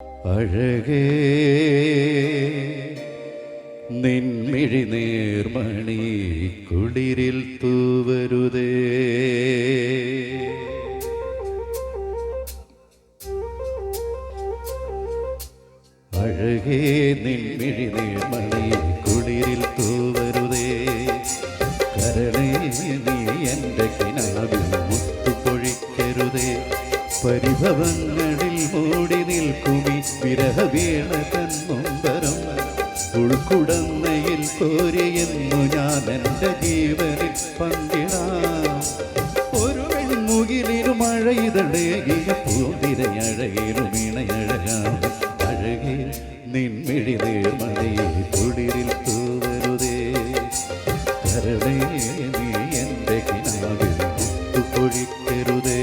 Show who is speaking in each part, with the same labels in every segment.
Speaker 1: അഴകേ നിൻമിഴി നേർമണി കുളിരിൽ തൂവരുതേ. അഴകേ നിൻമിഴി നേർമണി കുളിരിൽ തൂവരുതേ. കരണേ നീ എന്റെ കിനാവിൽ മുത്തുപൊഴിക്കരുതേ. പരിഭവങ്ങളിൽ മൂടി നിൽക്കുമി? വിരഹവീണ തന്മുമ്പരം ഉൾക്കുടന്നയിൽ കോരിയെന്നു ഞാൻ എന്റെ ജീവനിൽ പങ്കിടാം. ഒരു വെൺമുകിലിനു മഴയിതഴകിയ പൂതിരയഴകിലും ഇണയഴകാം. അഴകിൽ നിൻമിഴിലേ നേർമണി കുളിരിൽ തൂവരുതേ. കരണേ നീ എന്റെ കിണാവിൽ മുത്തുപൊഴിക്കരുതേ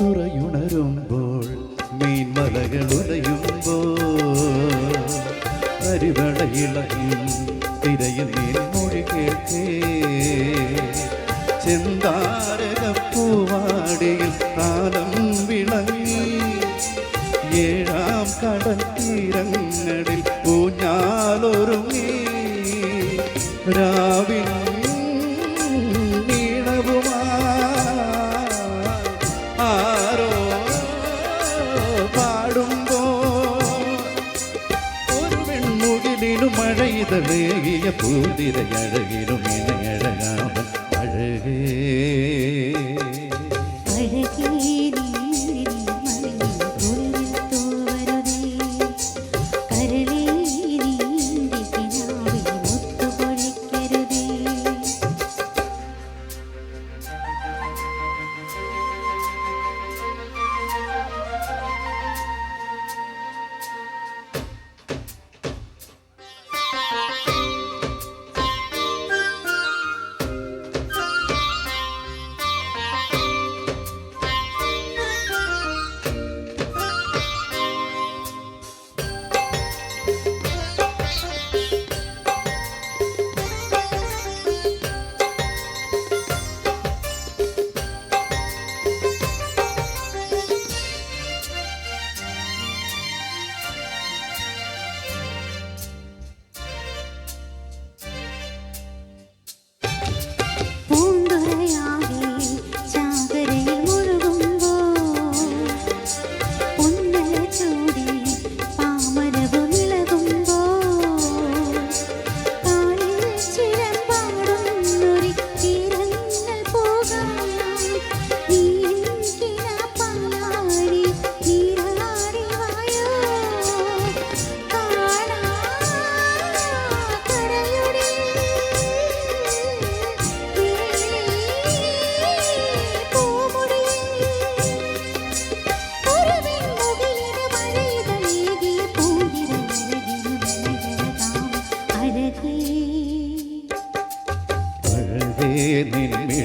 Speaker 1: തുറയുണരുമ്പോൾ മീൻമലകൾ ഉലയുമ്പോൾ അരിവടയിളയും തിരയിൽ നീൻ മൊഴി കേൾക്കേ. ചെന്താരകപ്പൂവാടിയിൽ താലം വിളങ്ങി ഏഴാം കടൽ തീരങ്ങളിൽ ഊഞ്ഞാലൊരുങ്ങി. രാവിൽ വെൺമുകിലിനു മഴയിതഴകിയ പൂതിരയഴകിലും ഇണയഴകാമ അഴകേ
Speaker 2: അഴകേ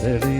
Speaker 1: Saturday.